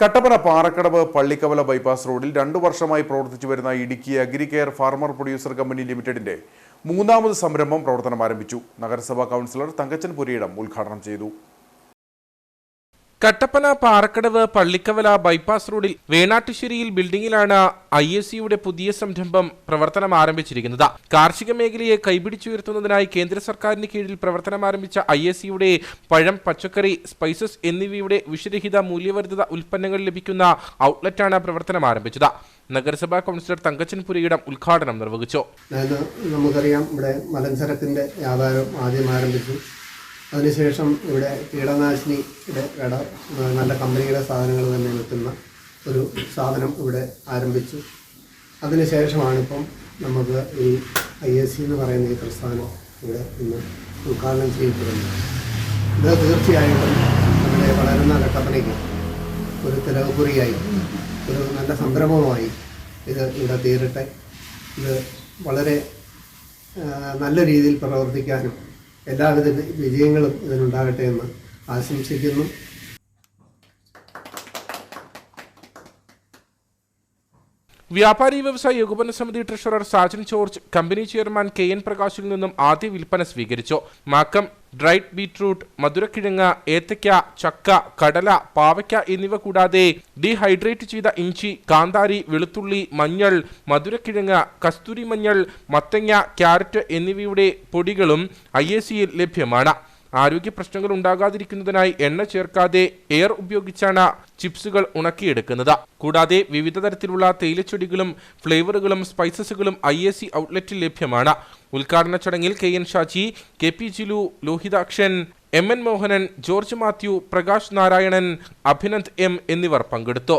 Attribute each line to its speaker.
Speaker 1: Kattappana Parakkadavu Pallikkavala bypass റോഡിൽ രണ്ടു വർഷമായി പ്രവർത്തിച്ചു വരുന്ന Idukki agri care farmer producer company ലിമിറ്റഡിന്റെ മൂന്നാമത് സംരംഭം പ്രവർത്തനം ആരംഭിച്ചു. നഗരസഭാ കൗൺസിലർ തങ്കച്ചൻ പുരിയിടം ഉദ്ഘാടനം ചെയ്തു.
Speaker 2: കട്ടപ്പന പാറക്കടവ് പള്ളിക്കവല ബൈപ്പാസ് റോഡിൽ വേണാട്ടുശ്ശേരിയിൽ ബിൽഡിംഗിലാണ് ഐ എസ് സിയുടെ പുതിയ സംരംഭം പ്രവർത്തനം ആരംഭിച്ചിരിക്കുന്നത്. കാർഷിക മേഖലയെ കൈപിടിച്ചുയർത്തുന്നതിനായി കേന്ദ്ര സർക്കാരിന് കീഴിൽ പ്രവർത്തനം ആരംഭിച്ച ഐ എസ് സിയുടെ പഴം പച്ചക്കറി സ്പൈസസ് എന്നിവയുടെ വിഷരഹിത മൂല്യവർദ്ധിത ഉൽപ്പന്നങ്ങൾ ലഭിക്കുന്ന ഔട്ട്ലെറ്റാണ് പ്രവർത്തനം ആരംഭിച്ചത്. നഗരസഭാ കൗൺസിലർ തങ്കച്ചൻ പുരിയിടം ഉദ്ഘാടനം നിർവഹിച്ചു.
Speaker 3: നമുക്കറിയാം ഇവിടെ മലഞ്ചരക്കിന്റെ വ്യാപാരം ആദ്യം ആരംഭിച്ചു. അതിനുശേഷം ഇവിടെ കീടനാശിനിയുടെ കട നല്ല കമ്പനിയുടെ സാധനങ്ങൾ തന്നെ വിൽക്കുന്ന ഒരു സാധനം ഇവിടെ ആരംഭിച്ചു. അതിനുശേഷമാണിപ്പം നമുക്ക് ഈ ഐ എസ് സി എന്ന് പറയുന്ന ഈ പ്രസ്ഥാനം ഇവിടെ ഇന്ന് ഉദ്ഘാടനം ചെയ്യപ്പെടുന്നത്. ഇത് തീർച്ചയായിട്ടും നമ്മുടെ വളരുന്ന കട്ടപ്പനയ്ക്ക് ഒരു തിലകുറിയായി ഒരു നല്ല സംരംഭമായി ഇത് ഇവിടെ തീരട്ടെ. ഇത് വളരെ നല്ല രീതിയിൽ പ്രവർത്തിക്കാനും എല്ലാവിധ വിജയങ്ങളും ഇതിനുണ്ടാകട്ടെ എന്ന് ആശംസിക്കുന്നു.
Speaker 2: വ്യാപാരി വ്യവസായ ഏകോപന സമിതി treasurer Sajan George company chairman K N പ്രകാശിൽ നിന്നും ആദ്യ വിൽപ്പന സ്വീകരിച്ചു. മാക്കം ഡ്രൈഡ് ബീട്രൂട്ട് മധുരക്കിഴങ്ങ് ഏത്തയ്ക്ക ചക്ക കടല പാവയ്ക്ക എന്നിവ കൂടാതെ ഡീഹൈഡ്രേറ്റ് ചെയ്ത ഇഞ്ചി കാന്താരി വെളുത്തുള്ളി മഞ്ഞൾ മധുരക്കിഴങ്ങ് കസ്തൂരി മഞ്ഞൾ മത്തങ്ങ ക്യാരറ്റ് എന്നിവയുടെ പൊടികളും ഐ ലഭ്യമാണ്. ആരോഗ്യ പ്രശ്നങ്ങൾ ഉണ്ടാകാതിരിക്കുന്നതിനായി എണ്ണ ചേർക്കാതെ എയർ ഉപയോഗിച്ചാണ് ചിപ്സുകൾ ഉണക്കിയെടുക്കുന്നത്. കൂടാതെ വിവിധ തരത്തിലുള്ള തേയിലച്ചെടികളും ഫ്ലേവറുകളും സ്പൈസസുകളും ഐ എ സി ഔട്ട്ലെറ്റിൽ ലഭ്യമാണ്. ഉദ്ഘാടന ചടങ്ങിൽ K N Shaji K P Jilu Lohithakshan M N Mohanan George Mathew Prakash Narayanan Abhinand M എന്നിവർ പങ്കെടുത്തു.